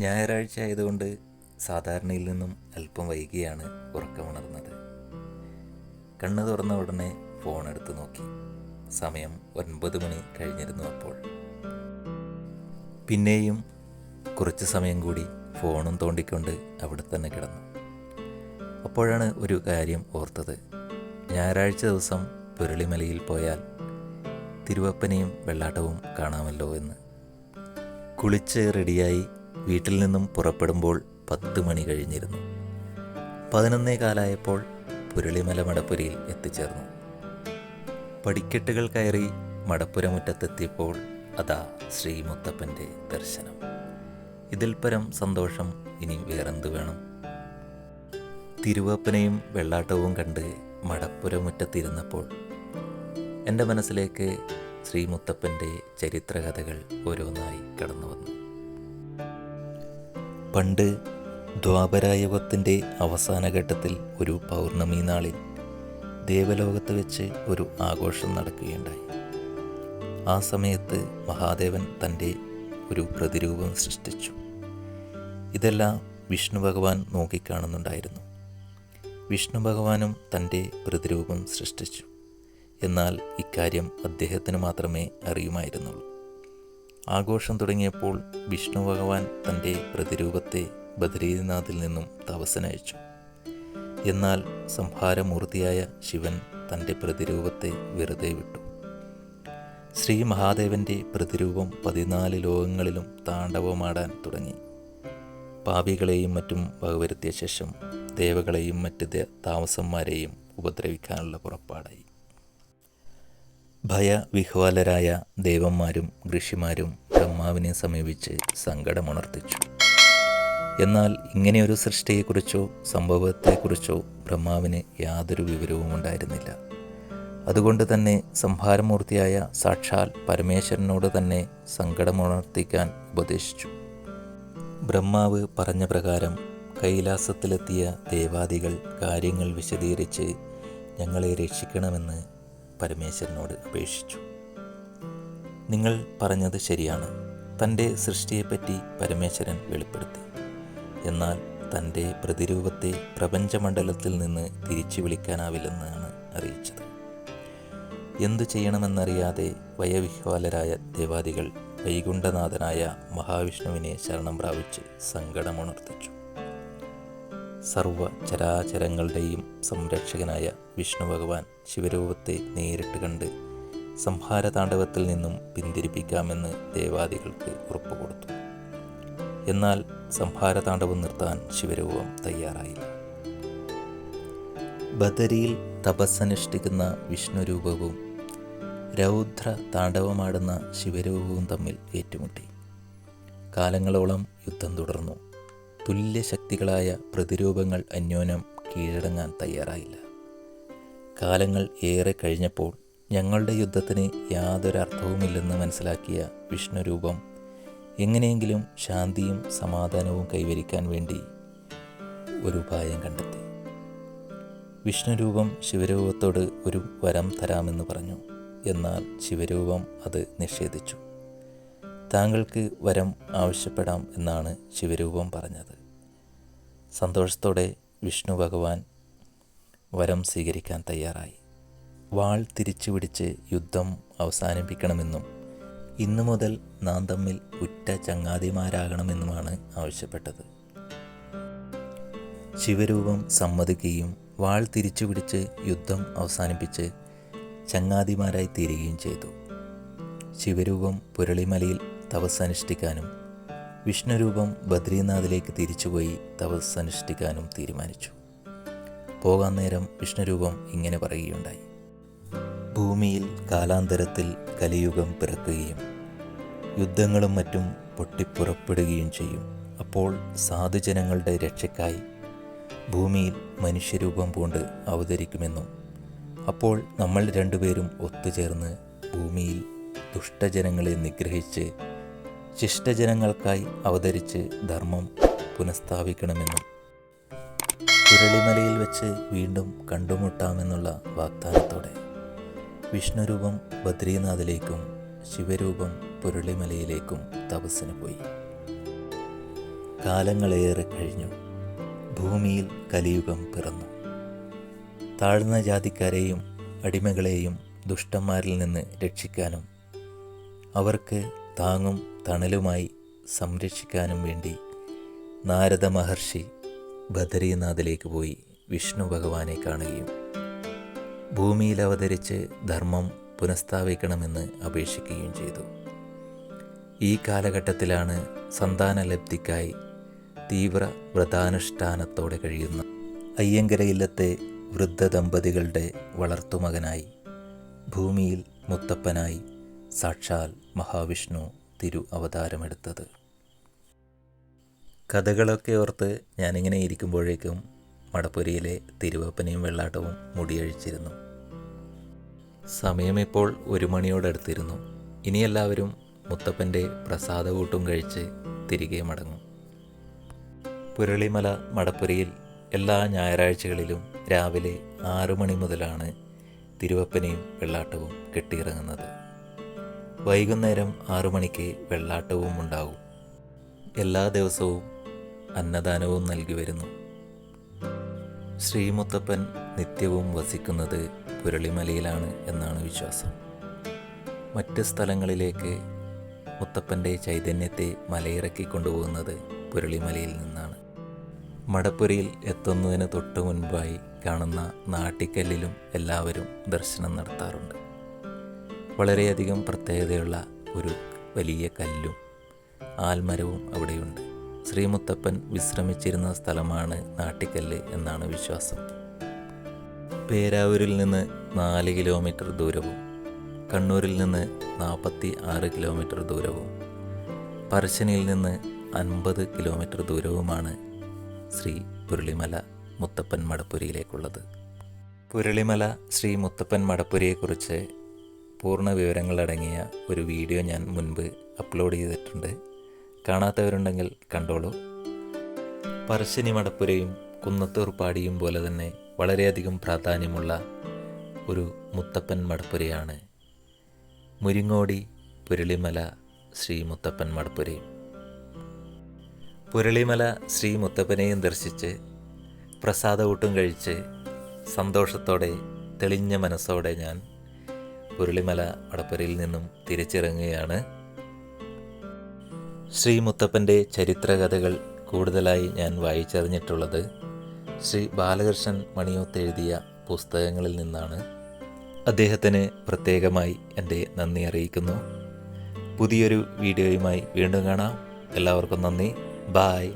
ഞായറാഴ്ച ആയതുകൊണ്ട് സാധാരണയിൽ നിന്നും അല്പം വൈകിയാണ് ഉറക്കമുണർന്നത്. കണ്ണു തുറന്ന ഉടനെ ഫോൺ എടുത്തു നോക്കി. സമയം ഒൻപത് മണി കഴിഞ്ഞിരുന്നു അപ്പോൾ. പിന്നെയും കുറച്ച് സമയം കൂടി ഫോണും തോണ്ടിക്കൊണ്ട് അവിടെ തന്നെ കിടന്നു. അപ്പോഴാണ് ഒരു കാര്യം ഓർത്തത്. ഞായറാഴ്ച ദിവസം പുരളിമലയിൽ പോയാൽ തിരുവപ്പനയും വെള്ളാട്ടവും കാണാമല്ലോ എന്ന്. കുളിച്ച് റെഡിയായി വീട്ടിൽ നിന്നും പുറപ്പെടുമ്പോൾ പത്ത് മണി കഴിഞ്ഞിരുന്നു. പതിനൊന്നേ കാലായപ്പോൾ പുരളിമല മടപ്പുരയിൽ എത്തിച്ചേർന്നു. പടിക്കെട്ടുകൾ കയറി മടപ്പുരമുറ്റത്തെത്തിയപ്പോൾ അതാ ശ്രീമുത്തപ്പന്റെ ദർശനം. ഇതിൽ പരം സന്തോഷം ഇനി വേറെന്ത് വേണം? തിരുവപ്പനെയും വെള്ളാട്ടവും കണ്ട് മടപ്പുരമുറ്റത്തിരുന്നപ്പോൾ എന്റെ മനസ്സിലേക്ക് ശ്രീമുത്തപ്പന്റെ ചരിത്രകഥകൾ ഓരോന്നായി കടന്നു വന്നു പണ്ട് ദ്വാപരായുഗത്തിന്റെ അവസാന ഘട്ടത്തിൽ ഒരു പൗർണമി നാളിൽ ദേവലോകത്ത് വെച്ച് ഒരു ആഘോഷം നടക്കുകയുണ്ടായി. ആ സമയത്ത് മഹാദേവൻ തന്റെ ഒരു പ്രതിരൂപം സൃഷ്ടിച്ചു. ഇതെല്ലാം വിഷ്ണു ഭഗവാൻ നോക്കിക്കാണുന്നുണ്ടായിരുന്നു. വിഷ്ണു ഭഗവാനും തന്റെ പ്രതിരൂപം സൃഷ്ടിച്ചു. എന്നാൽ ഇക്കാര്യം അദ്ദേഹത്തിന് മാത്രമേ അറിയുമായിരുന്നുള്ളൂ. ആഘോഷം തുടങ്ങിയപ്പോൾ വിഷ്ണു ഭഗവാൻ തന്റെ പ്രതിരൂപത്തെ ബദ്രീനാഥിൽ നിന്നും തപസ്സനയച്ചു. എന്നാൽ സംഹാരമൂർത്തിയായ ശിവൻ തന്റെ പ്രതിരൂപത്തെ വെറുതെ വിട്ടു. ശ്രീ മഹാദേവന്റെ പ്രതിരൂപം പതിനാല് ലോകങ്ങളിലും താണ്ഡവമാടാൻ തുടങ്ങി. പാപികളെയും മറ്റും വകവരുത്തിയ ശേഷം ദേവകളെയും മറ്റ് താമസന്മാരെയും ഉപദ്രവിക്കാനുള്ള പുറപ്പാടായി. ഭയവിഹ്വാലരായ ദേവന്മാരും ഋഷിമാരും ബ്രഹ്മാവിനെ സമീപിച്ച് സങ്കടമുണർത്തിച്ചു. എന്നാൽ ഇങ്ങനെയൊരു സൃഷ്ടിയെക്കുറിച്ചോ സംഭവത്തെക്കുറിച്ചോ ബ്രഹ്മാവിന് യാതൊരു വിവരവും ഉണ്ടായിരുന്നില്ല. അതുകൊണ്ട് തന്നെ സംഹാരമൂർത്തിയായ സാക്ഷാൽ പരമേശ്വരനോട് തന്നെ സങ്കടമുണർത്തിക്കാൻ ഉപദേശിച്ചു. ബ്രഹ്മാവ് പറഞ്ഞ പ്രകാരം കൈലാസത്തിലെത്തിയ ദേവാദികൾ കാര്യങ്ങൾ വിശദീകരിച്ച് ഞങ്ങളെ രക്ഷിക്കണമെന്ന് പരമേശ്വരനോട് അപേക്ഷിച്ചു. നിങ്ങൾ പറഞ്ഞത് ശരിയാണ്. തന്റെ സൃഷ്ടിയെപ്പറ്റി പരമേശ്വരൻ വെളിപ്പെടുത്തി. എന്നാൽ തന്റെ പ്രതിരൂപത്തെ പ്രപഞ്ചമണ്ഡലത്തിൽ നിന്ന് തിരിച്ചു വിളിക്കാനാവില്ലെന്നാണ് അറിയിച്ചത്. എന്തു ചെയ്യണമെന്നറിയാതെ വയവിഹ്വാലരായ ദേവാദികൾ വൈകുണ്ഠനാഥനായ മഹാവിഷ്ണുവിനെ ശരണം പ്രാപിച്ച് സങ്കടമുണർത്തിച്ചു. സർവ ചരാചരങ്ങളുടെയും സംരക്ഷകനായ വിഷ്ണു ഭഗവാൻ ശിവരൂപത്തെ നേരിട്ട് കണ്ട് സംഹാരതാണ്ഡവത്തിൽ നിന്നും പിന്തിരിപ്പിക്കാമെന്ന് ദേവാദികൾക്ക് ഉറപ്പ് കൊടുത്തു എന്നാൽ സംഹാരതാണ്ഡവം നിർത്താൻ ശിവരൂപം തയ്യാറായില്ല. ബദരിയിൽ തപസ്സനുഷ്ഠിക്കുന്ന വിഷ്ണുരൂപവും രൗദ്ര താണ്ഡവമാടുന്ന ശിവരൂപവും തമ്മിൽ ഏറ്റുമുട്ടി. കാലങ്ങളോളം യുദ്ധം തുടർന്നു. തുല്യശക്തികളായ പ്രതിരൂപങ്ങൾ അന്യോന്യം കീഴടങ്ങാൻ തയ്യാറായില്ല. കാലങ്ങൾ ഏറെ കഴിഞ്ഞപ്പോൾ ഞങ്ങളുടെ യുദ്ധത്തിന് യാതൊരർത്ഥവുമില്ലെന്ന് മനസ്സിലാക്കിയ വിഷ്ണുരൂപം എങ്ങനെയെങ്കിലും ശാന്തിയും സമാധാനവും കൈവരിക്കാൻ വേണ്ടി ഒരു ഉപായം കണ്ടെത്തി. വിഷ്ണുരൂപം ശിവരൂപത്തോട് ഒരു വരം തരാമെന്ന് പറഞ്ഞു. എന്നാൽ ശിവരൂപം അത് നിഷേധിച്ചു. താങ്കൾക്ക് വരം ആവശ്യപ്പെടാം എന്നാണ് ശിവരൂപം പറഞ്ഞത്. സന്തോഷത്തോടെ വിഷ്ണു ഭഗവാൻ വരം സ്വീകരിക്കാൻ തയ്യാറായി. വാൾ തിരിച്ചു പിടിച്ച് യുദ്ധം അവസാനിപ്പിക്കണമെന്നും ഇന്നു മുതൽ നാം തമ്മിൽ ഉറ്റ ചങ്ങാതിമാരാകണമെന്നുമാണ് ആവശ്യപ്പെട്ടത്. ശിവരൂപം സമ്മതിക്കുകയും വാൾ തിരിച്ചു പിടിച്ച് യുദ്ധം അവസാനിപ്പിച്ച് ചങ്ങാതിമാരായി തീരുകയും ചെയ്തു. ശിവരൂപം പുരളിമലയിൽ തപസ്സനുഷ്ഠിക്കാനും വിഷ്ണുരൂപം ബദ്രീനാഥിലേക്ക് തിരിച്ചുപോയി തപസ്സനുഷ്ഠിക്കാനും തീരുമാനിച്ചു. പോകാൻ നേരം വിഷ്ണുരൂപം ഇങ്ങനെ പറയുകയുണ്ടായി. ഭൂമിയിൽ കാലാന്തരത്തിൽ കലിയുഗം പിറക്കുകയും യുദ്ധങ്ങളും മറ്റും പൊട്ടിപ്പുറപ്പെടുകയും ചെയ്യും. അപ്പോൾ സാധുജനങ്ങളുടെ രക്ഷയ്ക്കായി ഭൂമിയിൽ മനുഷ്യരൂപം പൂണ്ട് അവതരിക്കുമെന്നും അപ്പോൾ നമ്മൾ രണ്ടുപേരും ഒത്തുചേർന്ന് ഭൂമിയിൽ ദുഷ്ടജനങ്ങളെ നിഗ്രഹിച്ച് ശിഷ്ടജനങ്ങൾക്കായി അവതരിച്ച് ധർമ്മം പുനഃസ്ഥാപിക്കണമെന്നും കുരളിമലയിൽ വെച്ച് വീണ്ടും കണ്ടുമുട്ടാമെന്നുള്ള വാഗ്ദാനത്തോടെ വിഷ്ണുരൂപം ബദ്രീനാഥിലേക്കും ശിവരൂപം പുരളിമലയിലേക്കും തപസ്സിന് പോയി. കാലങ്ങളേറെ കഴിഞ്ഞു. ഭൂമിയിൽ കലിയുഗം പിറന്നു. താഴ്ന്ന ജാതിക്കാരെയും അടിമകളെയും ദുഷ്ടന്മാരിൽ നിന്ന് രക്ഷിക്കാനും അവർക്ക് താങ്ങും തണലുമായി സംരക്ഷിക്കാനും വേണ്ടി നാരദ മഹർഷി ബദരീനാഥിലേക്ക് പോയി വിഷ്ണു ഭഗവാനെ കാണുകയും ഭൂമിയിൽ അവതരിച്ച് ധർമ്മം പുനഃസ്ഥാപിക്കണമെന്ന് അപേക്ഷിക്കുകയും ചെയ്തു. ഈ കാലഘട്ടത്തിലാണ് സന്താനലബ്ധിക്കായി തീവ്ര വ്രതാനുഷ്ഠാനത്തോടെ കഴിയുന്ന അയ്യങ്കര ഇല്ലത്തെ വൃദ്ധ ദമ്പതികളുടെ വളർത്തുമകനായി ഭൂമിയിൽ മുത്തപ്പനായി സാക്ഷാൽ മഹാവിഷ്ണു തിരു അവതാരമെടുത്തത് കഥകളൊക്കെ ഓർത്ത് ഞാനിങ്ങനെ ഇരിക്കുമ്പോഴേക്കും മടപ്പുരയിലെ തിരുവപ്പനയും വെള്ളാട്ടവും മുടിയഴിച്ചിരുന്നു. സമയം ഇപ്പോൾ ഒരു മണിയോടടുത്തിരുന്നു. ഇനി എല്ലാവരും മുത്തപ്പന്റെ പ്രസാദകൂട്ടും കഴിച്ച് തിരികെ മടങ്ങും. പുരളിമല മടപ്പുരയിൽ എല്ലാ ഞായറാഴ്ചകളിലും രാവിലെ ആറു മണി മുതലാണ് തിരുവപ്പനയും വെള്ളാട്ടവും കെട്ടിയിറങ്ങുന്നത്. വൈകുന്നേരം ആറു മണിക്ക് വെള്ളാട്ടവും ഉണ്ടാവും എല്ലാ ദിവസവും അന്നദാനവും നൽകി വരുന്നു. ശ്രീമുത്തപ്പൻ നിത്യവും വസിക്കുന്നത് പുരളിമലയിലാണ് എന്നാണ് വിശ്വാസം. മറ്റ് സ്ഥലങ്ങളിലേക്ക് മുത്തപ്പന്റെ ചൈതന്യത്തെ മലയിറക്കി കൊണ്ടുപോകുന്നത് പുരളിമലയിൽ നിന്നാണ്. മടപ്പുരയിൽ എത്തുന്നതിന് തൊട്ടു മുൻപായി കാണുന്ന നാട്ടിക്കല്ലിലും എല്ലാവരും ദർശനം നടത്താറുണ്ട്. വളരെയധികം പ്രത്യേകതയുള്ള ഒരു വലിയ കല്ലും ആൽമരവും അവിടെയുണ്ട്. ശ്രീമുത്തപ്പൻ വിശ്രമിച്ചിരുന്ന സ്ഥലമാണ് നാട്ടിക്കല്ല് എന്നാണ് വിശ്വാസം. പേരാവൂരിൽ നിന്ന് നാല് കിലോമീറ്റർ ദൂരവും കണ്ണൂരിൽ നിന്ന് നാൽപ്പത്തി ആറ് കിലോമീറ്റർ ദൂരവും പറശ്ശനിയിൽ നിന്ന് അൻപത് കിലോമീറ്റർ ദൂരവുമാണ് ശ്രീ പുരളിമല മുത്തപ്പൻ മടപ്പുരയിലേക്കുള്ളത്. പുരളിമല ശ്രീ മുത്തപ്പൻ മടപ്പുരയെക്കുറിച്ച് പൂർണ വിവരങ്ങളടങ്ങിയ ഒരു വീഡിയോ ഞാൻ മുൻപ് അപ്ലോഡ് ചെയ്തിട്ടുണ്ട്. കാണാത്തവരുണ്ടെങ്കിൽ കണ്ടോളൂ. പറശ്ശിനി മടപ്പുരയും കുന്നത്തൂർ പാടിയും പോലെ തന്നെ വളരെയധികം പ്രാധാന്യമുള്ള ഒരു മുത്തപ്പൻ മടപ്പുരയാണ് മുരിങ്ങോടി പുരളിമല ശ്രീ മുത്തപ്പൻ മടപ്പുരയും പുരളിമല ശ്രീ മുത്തപ്പനെയും ദർശിച്ച് പ്രസാദ ഊട്ടും കഴിച്ച് സന്തോഷത്തോടെ തെളിഞ്ഞ മനസ്സോടെ ഞാൻ പുരളിമല മടപ്പുരയിൽ നിന്നും തിരിച്ചിറങ്ങുകയാണ്. ശ്രീ മുത്തപ്പന്റെ ചരിത്രകഥകൾ കൂടുതലായി ഞാൻ വായിച്ചറിഞ്ഞിട്ടുള്ളത് ശ്രീ ബാലകൃഷ്ണൻ മണിയോത്ത് എഴുതിയ പുസ്തകങ്ങളിൽ നിന്നാണ്. അദ്ദേഹത്തിന് പ്രത്യേകമായി എന്റെ നന്ദി അറിയിക്കുന്നു. പുതിയൊരു വീഡിയോയുമായി വീണ്ടും കാണാം. എല്ലാവർക്കും നന്ദി. ബായ്.